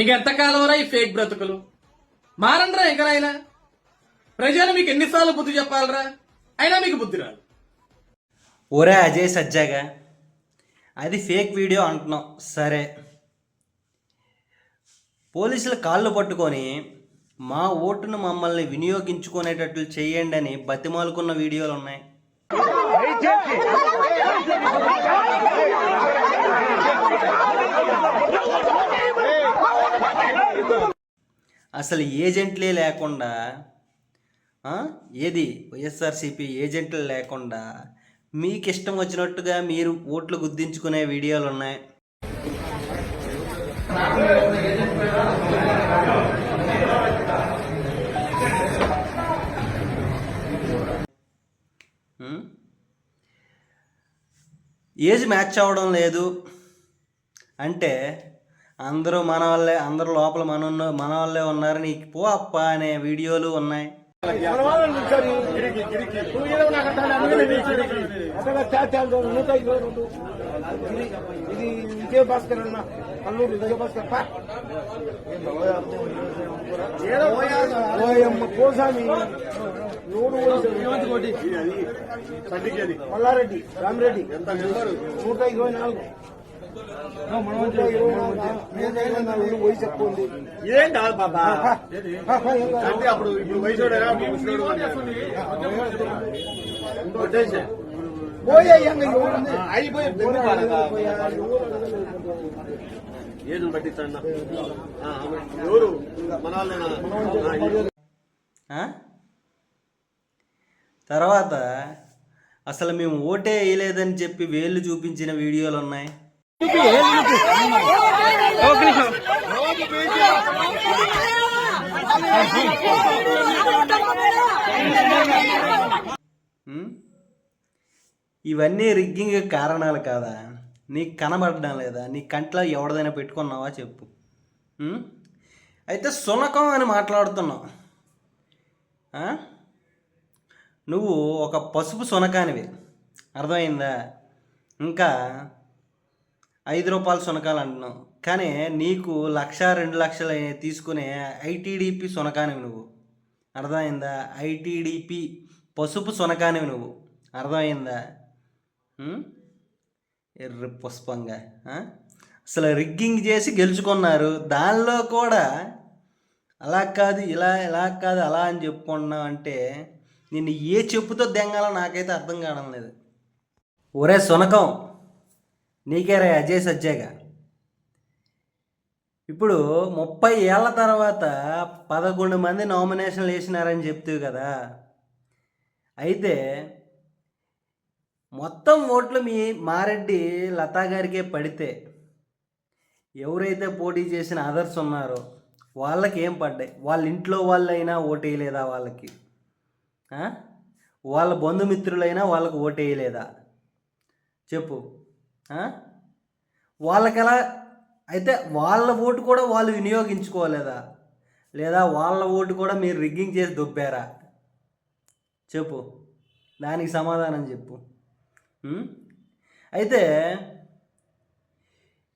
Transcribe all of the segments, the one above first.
ఇంకెంతకాలం రా ఈ ఫేక్ బ్రతుకులు? మారండ్రా ఇంకనైనా ప్రజలు మీకు ఎన్నిసార్లు బుద్ధి చెప్పాలరా? అయినా మీకు బుద్ధి రాదు. ఒరే అజయ్ సజ్జాగా అది ఫేక్ వీడియో అంటున్నాం. సరే. పోలీసులు కాళ్ళు పట్టుకొని మా ఓటును మమ్మల్ని వినియోగించుకునేటట్లు చేయండి అని బతిమాలుకున్న వీడియోలు ఉన్నాయి. అసలు ఏజెంట్లే లేకుండా ఏది? వైఎస్ఆర్సీపీ ఏజెంట్లు లేకుండా మీకు ఇష్టం వచ్చినట్టుగా మీరు ఓట్లు గుద్దించుకునే వీడియోలు ఉన్నాయి. ఏజ్ మ్యాచ్ అవ్వడం లేదు అంటే అందరూ మన వాళ్ళే అందరూ లోపల మన ఉన్న- మన వాళ్ళే ఉన్నారు నీకు పో అప్ప అనే వీడియోలు ఉన్నాయి. ఇది అన్న. ఓయమ్మ కోసామి నూరు మల్లారెడ్డి రామిరెడ్డి నూట ఇరవై నాలుగు. నూట ఏం కాదు బాబా? అంటే అప్పుడు ఇప్పుడు వయసు పోయే అయిపోయి ఎవరు? పట్టించండి ఎవరు మన తర్వాత అసలు మేము ఓటే వేయలేదని చెప్పి వేళ్ళు చూపించిన వీడియోలు ఉన్నాయి. ఇవన్నీ రిగ్గింగ్ కారణాలు కాదా? నీకు కనబడడం లేదా? నీ కంట్లో ఎవరిదైనా పెట్టుకున్నావా చెప్పు. అయితే సునకం అని మాట్లాడుతున్నావు నువ్వు ఒక పసుపు సునకానివి. అర్థమైందా? ఇంకా ఐదు రూపాయలు సునకాలు అంటున్నావు. కానీ నీకు లక్ష రెండు లక్షలు తీసుకునే ఐటీడీపీ సునకానివి నువ్వు. అర్థమైందా? ఐటీడీపీ పసుపు సునకానివి నువ్వు. అర్థమైందా? ఎర్రి పుష్పంగా అసలు రిగ్గింగ్ చేసి గెలుచుకున్నారు. దానిలో కూడా అలా కాదు ఇలా ఇలా కాదు అలా అని చెప్పుకుంటున్నావు అంటే నిన్ను ఏ చెప్పుతో దెంగాలో నాకైతే అర్థం కావడం లేదు. ఒరే సునకం నీకేరా అజయ్ సజ్జేగా ఇప్పుడు ముప్పై ఏళ్ళ తర్వాత పదకొండు మంది నామినేషన్లు వేసినారని చెప్తూ కదా. అయితే మొత్తం ఓట్లు మీ మారెడ్డి లతా గారికే పడితే ఎవరైతే పోటీ చేసిన అదర్స్ ఉన్నారో వాళ్ళకి ఏం పడ్డాయి? వాళ్ళ ఇంట్లో వాళ్ళైనా ఓటేయలేదా వాళ్ళకి? వాళ్ళ బంధుమిత్రులైనా వాళ్ళకి ఓటేయలేదా? చెప్పు. వాళ్ళకెలా వాళ్ళకి ఎలా అయితే వాళ్ళ ఓటు కూడా వాళ్ళు వినియోగించుకోలేదా? లేదా వాళ్ళ ఓటు కూడా మీరు రిగ్గింగ్ చేసి దొబ్బారా? చెప్పు. దానికి సమాధానం చెప్పు. అయితే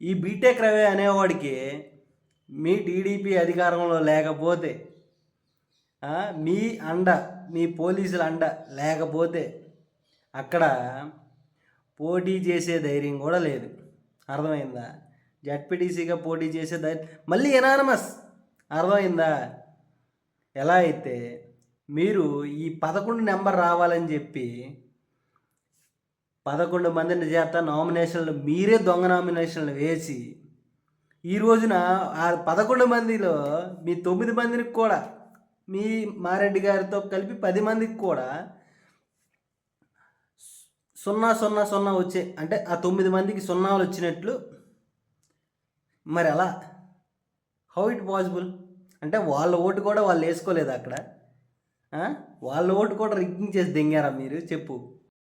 ఈ బీటెక్ రవి అనేవాడికి మీ టీడీపీ అధికారంలో లేకపోతే మీ అండ మీ పోలీసుల అండ లేకపోతే అక్కడ పోటీ చేసే ధైర్యం కూడా లేదు. అర్థమైందా? జడ్పీటీసీగా పోటీ చేసే ధైర్యం మళ్ళీ ఎనానమస్. అర్థమైందా? ఎలా అయితే మీరు ఈ పదకొండు నెంబర్ రావాలని చెప్పి పదకొండు మందిని చేత నామినేషన్లు మీరే దొంగ నామినేషన్లు వేసి ఈ రోజున ఆ పదకొండు మందిలో మీ తొమ్మిది మందికి కూడా మీ మారెడ్డి గారితో కలిపి పది మందికి కూడా సున్నా సున్నా సున్నా వచ్చే అంటే ఆ తొమ్మిది మందికి సున్నాలు వచ్చినట్లు మరి ఎలా హౌ ఇట్ పాసిబుల్ అంటే వాళ్ళ ఓటు కూడా వాళ్ళు వేసుకోలేదు అక్కడ. వాళ్ళ ఓటు కూడా రిగ్గింగ్ చేసి దింగారా మీరు? చెప్పు.